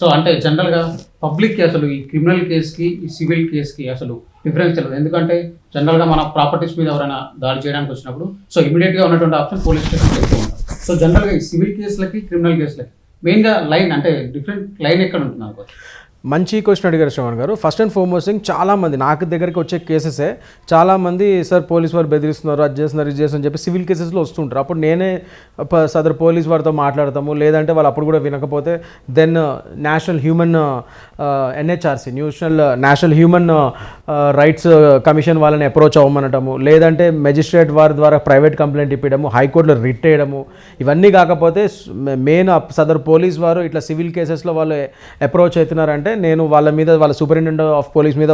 So అంటే జనరల్గా పబ్లిక్కి అసలు ఈ క్రిమినల్ కేసుకి ఈ సివిల్ కేసుకి అసలు డిఫరెన్స్ తెలియదు. ఎందుకంటే జనరల్గా మన ప్రాపర్టీస్ మీద ఎవరైనా దాడి చేయడానికి వచ్చినప్పుడు సో ఇమీడియట్గా ఉన్నటువంటి ఆప్షన్ పోలీస్ స్టేషన్ ఎక్కువ ఉంటాం సో జనరల్గా ఈ సివిల్ కేసులకి క్రిమినల్ కేసులకి మెయిన్గా లైన్ అంటే డిఫరెంట్ లైన్ ఎక్కడ ఉంటుంది అనుకోవచ్చు మంచి క్వశ్చన్ అడిగారు శ్రవణ్ గారు. ఫస్ట్ అండ్ ఫార్మోస్ట్ థింగ్ చాలామంది నాకు దగ్గరికి వచ్చే కేసెసే చాలామంది సార్ పోలీస్ వారు బెదిరిస్తున్నారు అది చేస్తున్నారు ఇది చేస్తున్నారు అని చెప్పి సివిల్ కేసెస్లో వస్తుంటారు. అప్పుడు నేనే ప- సదరు పోలీస్ వారితో మాట్లాడతాము. లేదంటే వాళ్ళు అప్పుడు కూడా వినకపోతే then national human NHRC national national human rights commission వాళ్ళని అప్రోచ్ అవ్వమనటము. లేదంటే మెజిస్ట్రేట్ వారి ద్వారా ప్రైవేట్ కంప్లైంట్ ఇప్పించడము హైకోర్టులో రిట్ వేయడము. ఇవన్నీ కాకపోతే మెయిన్ uh, సదరు పోలీస్ వారు ఇట్లా సివిల్ కేసెస్లో వాళ్ళు uh, అప్రోచ్ అవుతున్నారంటే నేను వాళ్ళ మీద వాళ్ళ సూపరింటెండెంట్ ఆఫ్ పోలీస్ మీద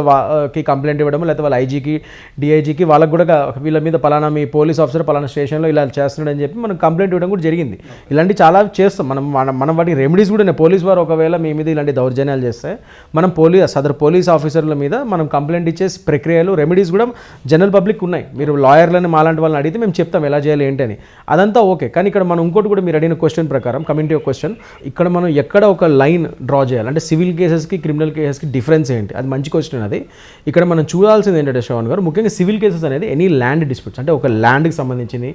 కి కంప్లైంట్ ఇవ్వడం లేకపోతే వాళ్ళ ఐజీకి డిఐజీకి వాళ్ళకి కూడా వీళ్ళ మీద పలానా మీ పోలీస్ ఆఫీసర్ పలానా స్టేషన్లో ఇలా చేస్తున్నాడని చెప్పి మనం కంప్లైంట్ ఇవ్వడం కూడా జరిగింది. ఇలాంటి చాలా చేస్తాం. మనం మనం వాటికి రెమెడీస్ కూడా ఉన్నాయి. పోలీస్ వారు ఒకవేళ మీ మీద ఇలాంటి దౌర్జన్యాలు చేస్తే మనం పోలీస్ సదర్ పోలీస్ ఆఫీసర్ల మీద మనం కంప్లైంట్ ఇచ్చే ప్రక్రియలు రెమెడీస్ కూడా జనరల్ పబ్లిక్ ఉన్నాయి. మీరు లాయర్లని మాలాంటి వాళ్ళని అడిగితే మేము చెప్తాం ఎలా చేయాలి ఏంటని. అదంతా ఓకే. కానీ ఇక్కడ మనం ఇంకోటి కూడా మీరు అడిగిన క్వశ్చన్ ప్రకారం కమ్యూనిటీ క్వశ్చన్ ఇక్కడ మనం ఎక్కడ ఒక లైన్ డ్రా చేయాలి. అంటే సివిల్ కేసెస్ కేసెస్కి క్రిమినల్ కేసెస్కి డిఫరెన్స్ ఏంటి? అది మంచి క్వశ్చన్ అది. ఇక్కడ మనం చూడాల్సింది ఏంటంటే శ్రవణ్ గారు ముఖ్యంగా సివిల్ కేసెస్ అనేది ఎనీ ల్యాండ్ డిస్ప్యూట్స్ అంటే ఒక ల్యాండ్కి సంబంధించింది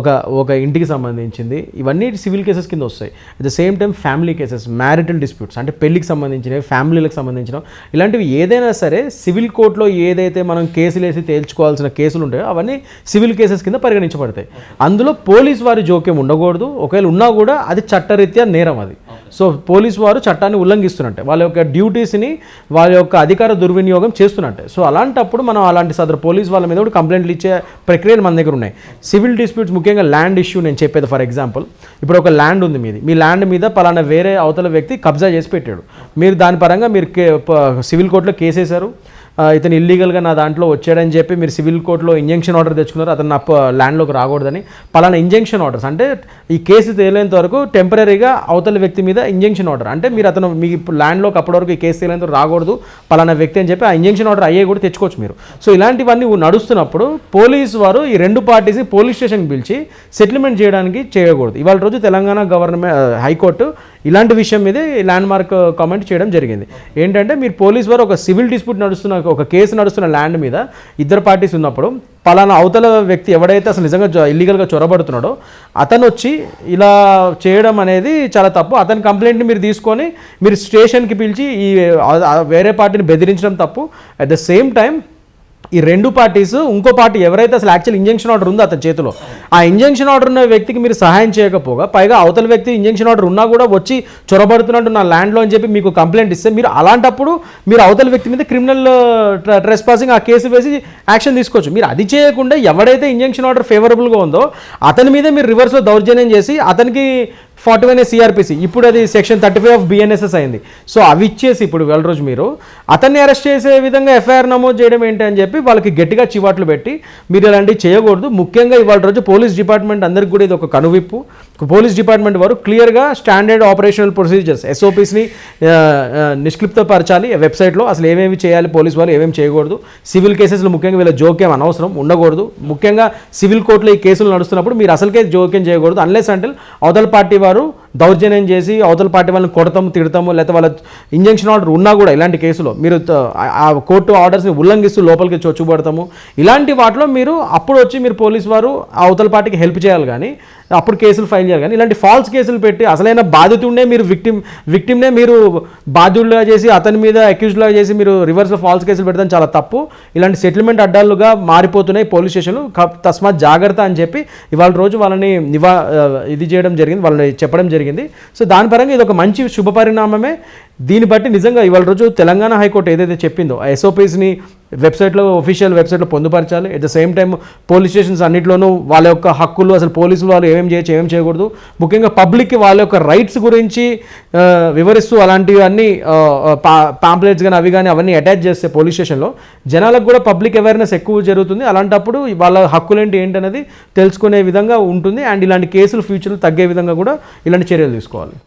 ఒక ఒక ఇంటికి సంబంధించింది ఇవన్నీ సివిల్ కేసెస్ కింద వస్తాయి. At the same time family cases marital disputes అంటే పెళ్ళికి సంబంధించినవి ఫ్యామిలీలకు సంబంధించిన ఇలాంటివి ఏదైనా సరే సివిల్ కోర్టులో ఏదైతే మనం కేసులు వేసి తేల్చుకోవాల్సిన కేసులు ఉంటాయో అవన్నీ సివిల్ కేసెస్ కింద పరిగణించబడతాయి. అందులో పోలీస్ వారి జోక్యం ఉండకూడదు. ఒకవేళ ఉన్నా కూడా అది చట్టరీత్యా నేరం అది. సో పోలీస్ వారు చట్టాన్ని ఉల్లంఘిస్తున్నట్టే. వాళ్ళ యొక్క డ్యూటీస్ని వాళ్ళ యొక్క అధికార దుర్వినియోగం చేస్తున్నట్టే. సో అలాంటప్పుడు మనం అలాంటి సదరు పోలీస్ వాళ్ళ మీద కూడా కంప్లైంట్లు ఇచ్చే ప్రక్రియలు మన దగ్గర ఉన్నాయి. సివిల్ డిస్ప్యూట్స్ ముఖ్యంగా ల్యాండ్ ఇష్యూ నేను చెప్పేది ఫర్ ఎగ్జాంపుల్. ఇప్పుడు ఒక ల్యాండ్ ఉంది మీది. మీ ల్యాండ్ మీద పలానా వేరే అవతల వ్యక్తి కబ్జా చేసి పెట్టాడు. మీరు దాని పరంగా మీరు కే సివిల్ కోర్టులో కేసేశారు. ఇతను ఇల్లీగల్గా నా దాంట్లో వచ్చాడని చెప్పి మీరు సివిల్ కోర్టులో ఇంజంక్షన్ ఆర్డర్ తెచ్చుకున్నారు అతను నా ల్యాండ్లోకి రాకూడదని. పలానా ఇంజంక్షన్ ఆర్డర్స్ అంటే ఈ కేసు తేలేంత వరకు టెంపరీగా అవతల వ్యక్తి మీద ఇంజంక్షన్ ఆర్డర్ అంటే మీరు అతను మీ ల్యాండ్లోకి అప్పటి వరకు ఈ కేసు తేలేంత రాకూడదు పలానా వ్యక్తి అని చెప్పి ఆ ఇంజంక్షన్ ఆర్డర్ అయ్యే కూడా తెచ్చుకోవచ్చు మీరు. సో ఇలాంటివన్నీ నడుస్తున్నప్పుడు పోలీస్ వారు ఈ రెండు పార్టీస్ని పోలీస్ స్టేషన్కి పిలిచి సెటిల్మెంట్ చేయడానికి చేయకూడదు. ఇవాళ రోజు తెలంగాణ గవర్నమెంట్ హైకోర్టు ఇలాంటి విషయం మీద ల్యాండ్ మార్క్ కామెంట్ చేయడం జరిగింది. ఏంటంటే మీరు పోలీస్ వారు ఒక సివిల్ డిస్ప్యూట్ నడుస్తున్న ఒక కేసు నడుస్తున్న ల్యాండ్ మీద ఇద్దరు పార్టీస్ ఉన్నప్పుడు పలానా అవతల వ్యక్తి ఎవడైతే అసలు నిజంగా ఇల్లీగల్గా చొరబడుతున్నాడో అతను వచ్చి ఇలా చేయడం అనేది చాలా తప్పు. అతని కంప్లైంట్ని మీరు తీసుకొని మీరు స్టేషన్కి పిలిచి ఈ వేరే పార్టీని బెదిరించడం తప్పు. అట్ ద సేమ్ టైం ఈ రెండు పార్టీస్ ఇంకో పార్టీ ఎవరైతే అసలు యాక్చువల్ ఇంజంక్షన్ ఆర్డర్ ఉందో అతని చేతిలో ఆ ఇంజంక్షన్ ఆర్డర్ ఉన్న వ్యక్తికి మీరు సహాయం చేయకపోగా పైగా అవతల వ్యక్తి ఇంజంక్షన్ ఆర్డర్ ఉన్నా కూడా వచ్చి చొరబడుతున్నట్టు నా ల్యాండ్లో అని చెప్పి మీకు కంప్లైంట్ ఇస్తే మీరు అలాంటప్పుడు మీరు అవతల వ్యక్తి మీద క్రిమినల్ ట్రెస్ పాసింగ్ ఆ కేసు వేసి యాక్షన్ తీసుకోవచ్చు. మీరు అది చేయకుండా ఎవడైతే ఇంజంక్షన్ ఆర్డర్ ఫేవరబుల్గా ఉందో అతని మీద మీరు రివర్స్లో దౌర్జన్యం చేసి అతనికి ఫార్టీ వన్ సిఆర్పిసి ఇప్పుడు అది section thirty five of BNSS అయింది. సో అవి ఇచ్చేసి ఇప్పుడు వెళ్ళ రోజు మీరు అతన్ని అరెస్ట్ చేసే విధంగా ఎఫ్ఐఆర్ నమోదు చేయడం ఏంటి అని చెప్పి వాళ్ళకి గట్టిగా చివాట్లు పెట్టి మీరు ఇలాంటివి చేయకూడదు. ముఖ్యంగా ఇవాళ రోజు పోలీస్ డిపార్ట్మెంట్ అందరికి కూడా ఇది ఒక కనువిప్పు. పోలీస్ డిపార్ట్మెంట్ వారు క్లియర్గా స్టాండర్డ్ ఆపరేషనల్ ప్రొసీజర్స్ ఎస్ఓపీస్ని నిష్క్లిప్తపరచాలి. వెబ్సైట్లో అసలు ఏమేమి చేయాలి పోలీస్ వాళ్ళు ఏమేమి చేయకూడదు. సివిల్ కేసెస్లో ముఖ్యంగా వీళ్ళ జోక్యం అనవసరం ఉండకూడదు. ముఖ్యంగా సివిల్ కోర్టులో ఈ కేసులు నడుస్తున్నప్పుడు మీరు అసలుకే జోక్యం చేయకూడదు. అన్లెస్ అంటే అవతల పార్టీ వారు దౌర్జన్యం చేసి అవతల పార్టీ వాళ్ళని కొడతాము తిడతాము లేకపోతే వాళ్ళ ఇంజంక్షన్ ఆర్డర్ ఉన్నా కూడా ఇలాంటి కేసులో మీరు ఆ- కోర్టు ఆర్డర్స్ని ఉల్లంఘిస్తూ లోపలికి చొచ్చుబడతాము. ఇలాంటి వాటిలో మీరు అప్పుడు వచ్చి మీరు పోలీస్ వారు ఆ అవతల పార్టీకి హెల్ప్ చేయాలి కానీ అప్పుడు కేసులు ఫైల్ చేయాలి కానీ ఇలాంటి ఫాల్స్ కేసులు పెట్టి అసలైన బాధితుండే మీరు విక్టిమ్ విక్టిమ్నే మీరు బాధ్యుడిగా చేసి అతని మీద అక్యూజ్డ్గా చేసి మీరు రివర్స్లో ఫాల్స్ కేసులు పెడతాం చాలా తప్పు. ఇలాంటి సెటిల్మెంట్ అడ్డాలుగా మారిపోతున్నాయి పోలీస్ స్టేషన్లు. తస్మాత్ జాగ్రత్త అని చెప్పి ఇవాళ రోజు వాళ్ళని నివా ఇది చేయడం జరిగింది వాళ్ళని చెప్పడం జరిగింది. సో దాని పరంగా ఇది ఒక మంచి శుభ పరిణామమే. దీన్ని బట్టి నిజంగా ఇవాళ రోజు తెలంగాణ హైకోర్టు ఏదైతే చెప్పిందో ఆ ఎస్ఓపీస్ని వెబ్సైట్లో ఒఫీషియల్ వెబ్సైట్లో పొందుపరచాలి. At the same time police stations అన్నింటిలోనూ వాళ్ళ యొక్క హక్కులు అసలు పోలీసులు వాళ్ళు ఏమేమి చేయొచ్చు ఏమేమి చేయకూడదు. ముఖ్యంగా పబ్లిక్కి వాళ్ళ యొక్క రైట్స్ గురించి వివరిస్తూ అలాంటివి అన్ని పాంప్లెట్స్ కానీ అవి కానీ అవన్నీ అటాచ్ చేస్తే పోలీస్ స్టేషన్లో జనాలకు కూడా పబ్లిక్ అవేర్నెస్ ఎక్కువ జరుగుతుంది. అలాంటప్పుడు వాళ్ళ హక్కులేంటి ఏంటి ఏంటనేది తెలుసుకునే విధంగా ఉంటుంది. అండ్ ఇలాంటి కేసులు ఫ్యూచర్లో తగ్గే విధంగా కూడా ఇలాంటి చర్యలు తీసుకోవాలి.